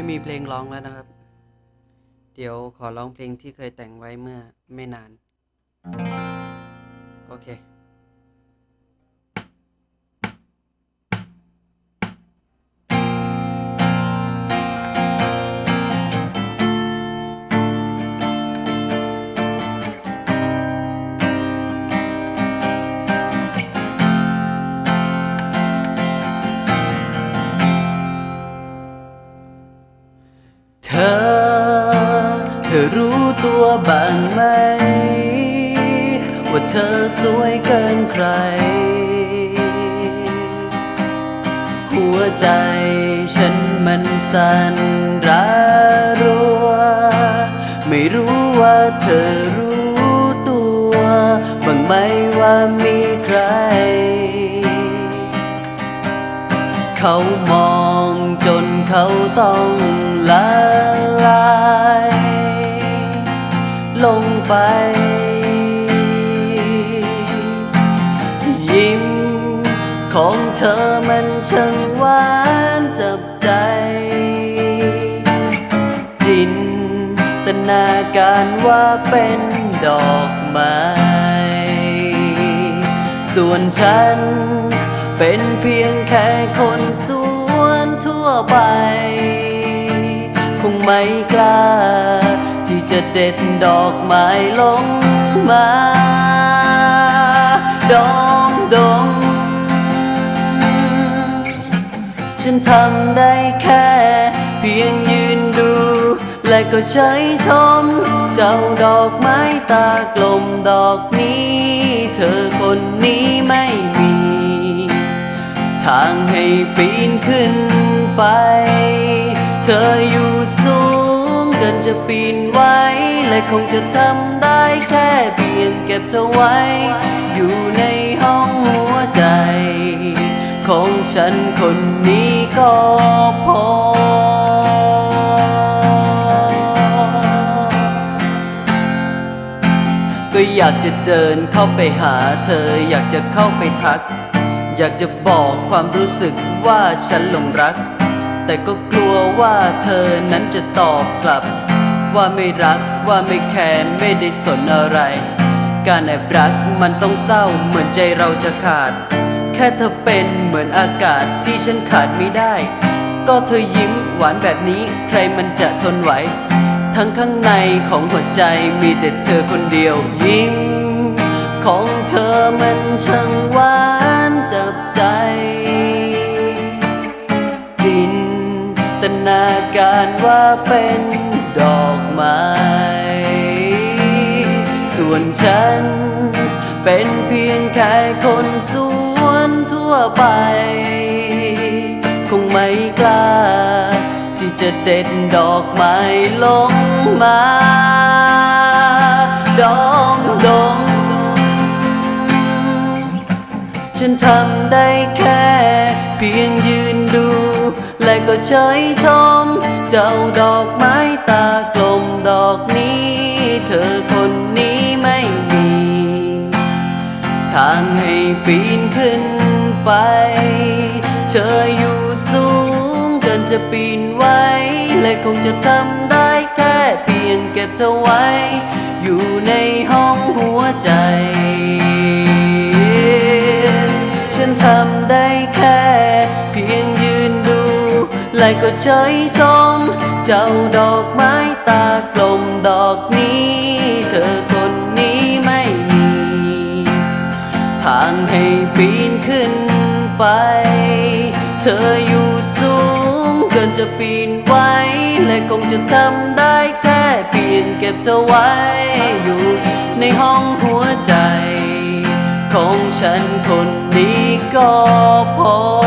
ไม่มีเพลงร้องแล้วนะครับ เดี๋ยวขอร้องเพลงที่เคยแต่งไว้เมื่อไม่นาน โอเค รู้ตัวบ้างไหม ว่าเธอสวยเกินใคร หัวใจฉันมันสั่นระรัว ไม่รู้ว่าเธอรู้ตัวบ้างไหมว่ามีใคร เขามองจนเขาต้องละลาย ไป ยิ้มของเธอมันช่างหวานจับใจ จินตนาการว่าเป็นดอกไม้ส่วนฉันเป็นเพียงแค่คนสวนทั่วไป คงไม่กล้า จะเด็ดดอกไม้ลงมา ดองดง ฉันทำได้แค่ เพียงยืนดู และก็เฉยชม เจ้าดอกไม้ตากลมดอกนี้ เธอคนนี้ไม่มี ทางให้ปีนขึ้นไป เธออยู่สูง เกินจะปีนไหวและคงจะทำได้แค่เพียงเก็บเธอไว้ อยู่ในห้องหัวใจ ของฉันคนนี้ก็พอก็อยากจะเดินเข้าไปหาเธอ อยากจะเข้าไปทัก อยากจะบอกความรู้สึกว่าฉันหลงรัก แต่ก็กลัวว่าเธอนั้นจะตอบกลับ ว่าไม่รักว่าไม่แคร์ไม่ได้สนอะไร การแอบรักมันต้องเศร้าเหมือนใจเราจะขาด แค่เธอเป็นเหมือนอากาศที่ฉันขาดไม่ได้ ก็เธอยิ้มหวานแบบนี้ใครมันจะทนไหว ทั้งข้างในของหัวใจมีแต่เธอคนเดียวยิ้มของเธอมันช่างหวานจับใจ ตนาการว่าเป็นดอกไม้ ส่วนฉัน เป็นเพียงแค่คนสวนทั่วไป คงไม่กล้า ที่จะเด็ดดอกไม้ลงมา ดองดงฉันทำได้แค่เพียงยืน ก็เฉยชม เจ้าดอกไม้ตากลมดอกนี้ เธอคนนี้ไม่มี ทางให้ปีนขึ้นไป เธออยู่สูงเกินจะปีนไหวและคงจะทำได้แค่เพียงเก็บเธอไว้ อยู่ในห้องหัวใจฉันทำได้แค่เพียง และก็เฉยชม เจ้าดอกไม้ตากลมดอกนี้ เธอคนนี้ไม่มี ทางให้ปีนขึ้นไป เธออยู่สูงเกินจะปีนไหวและคงจะทำได้แค่เพียงเก็บเธอไว้ อยู่ในห้องหัวใจ ของฉันคนนี้ก็พอ